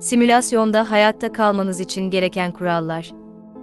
Simülasyonda hayatta kalmanız için gereken kurallar.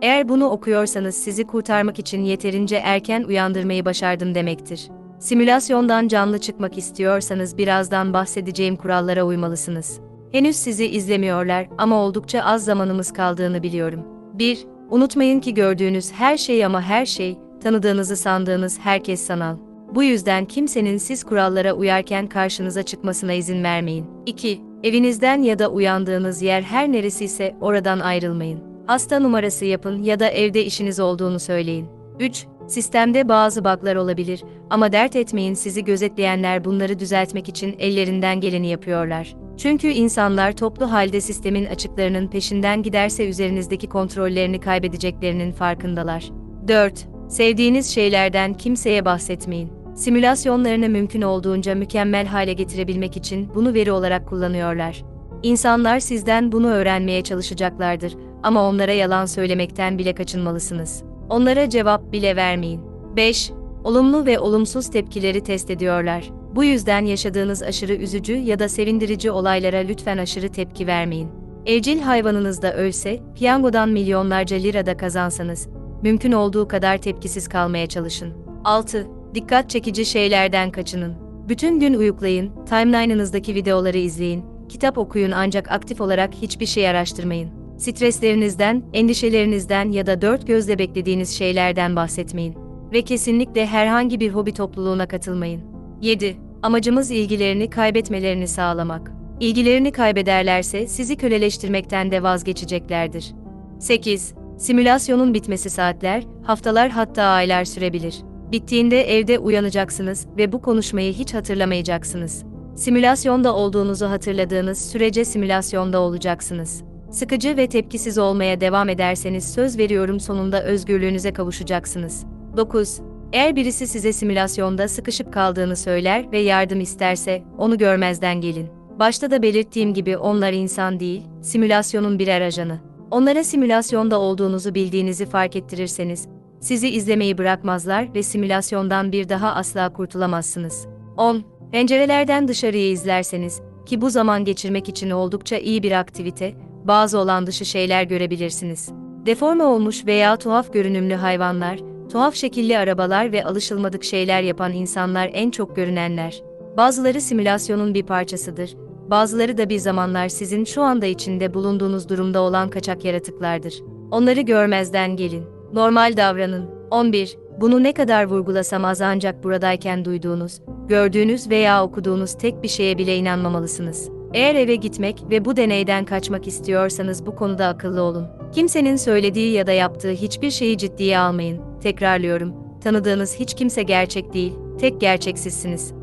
Eğer bunu okuyorsanız sizi kurtarmak için yeterince erken uyandırmayı başardım demektir. Simülasyondan canlı çıkmak istiyorsanız birazdan bahsedeceğim kurallara uymalısınız. Henüz sizi izlemiyorlar ama oldukça az zamanımız kaldığını biliyorum. 1. Unutmayın ki gördüğünüz her şey ama her şey, tanıdığınızı sandığınız herkes sanal. Bu yüzden kimsenin siz kurallara uyarken karşınıza çıkmasına izin vermeyin. 2. Evinizden ya da uyandığınız yer her neresiyse oradan ayrılmayın. Hasta numarası yapın ya da evde işiniz olduğunu söyleyin. 3. Sistemde bazı bug'lar olabilir ama dert etmeyin sizi gözetleyenler bunları düzeltmek için ellerinden geleni yapıyorlar. Çünkü insanlar toplu halde sistemin açıklarının peşinden giderse üzerinizdeki kontrollerini kaybedeceklerinin farkındalar. 4. Sevdiğiniz şeylerden kimseye bahsetmeyin. Simülasyonlarını mümkün olduğunca mükemmel hale getirebilmek için bunu veri olarak kullanıyorlar. İnsanlar sizden bunu öğrenmeye çalışacaklardır ama onlara yalan söylemekten bile kaçınmalısınız. Onlara cevap bile vermeyin. 5. Olumlu ve olumsuz tepkileri test ediyorlar. Bu yüzden yaşadığınız aşırı üzücü ya da sevindirici olaylara lütfen aşırı tepki vermeyin. Evcil hayvanınız da ölse, piyangodan milyonlarca lira da kazansanız, mümkün olduğu kadar tepkisiz kalmaya çalışın. 6. Dikkat çekici şeylerden kaçının. Bütün gün uyuklayın, timeline'ınızdaki videoları izleyin, kitap okuyun ancak aktif olarak hiçbir şey araştırmayın. Streslerinizden, endişelerinizden ya da dört gözle beklediğiniz şeylerden bahsetmeyin. Ve kesinlikle herhangi bir hobi topluluğuna katılmayın. 7. Amacımız ilgilerini kaybetmelerini sağlamak. İlgilerini kaybederlerse sizi köleleştirmekten de vazgeçeceklerdir. 8. Simülasyonun bitmesi saatler, haftalar hatta aylar sürebilir. Bittiğinde evde uyanacaksınız ve bu konuşmayı hiç hatırlamayacaksınız. Simülasyonda olduğunuzu hatırladığınız sürece simülasyonda olacaksınız. Sıkıcı ve tepkisiz olmaya devam ederseniz söz veriyorum sonunda özgürlüğünüze kavuşacaksınız. 9. Eğer birisi size simülasyonda sıkışıp kaldığını söyler ve yardım isterse, onu görmezden gelin. Başta da belirttiğim gibi onlar insan değil, simülasyonun birer ajanı. Onlara simülasyonda olduğunuzu bildiğinizi fark ettirirseniz, sizi izlemeyi bırakmazlar ve simülasyondan bir daha asla kurtulamazsınız. 10. Pencerelerden dışarıyı izlerseniz, ki bu zaman geçirmek için oldukça iyi bir aktivite, bazı olan dışı şeyler görebilirsiniz. Deforme olmuş veya tuhaf görünümlü hayvanlar, tuhaf şekilli arabalar ve alışılmadık şeyler yapan insanlar en çok görünenler. Bazıları simülasyonun bir parçasıdır, bazıları da bir zamanlar sizin şu anda içinde bulunduğunuz durumda olan kaçak yaratıklardır. Onları görmezden gelin. Normal davranın. 11. Bunu ne kadar vurgulasam az ancak buradayken duyduğunuz, gördüğünüz veya okuduğunuz tek bir şeye bile inanmamalısınız. Eğer eve gitmek ve bu deneyden kaçmak istiyorsanız bu konuda akıllı olun. Kimsenin söylediği ya da yaptığı hiçbir şeyi ciddiye almayın. Tekrarlıyorum, tanıdığınız hiç kimse gerçek değil, tek gerçek sizsiniz.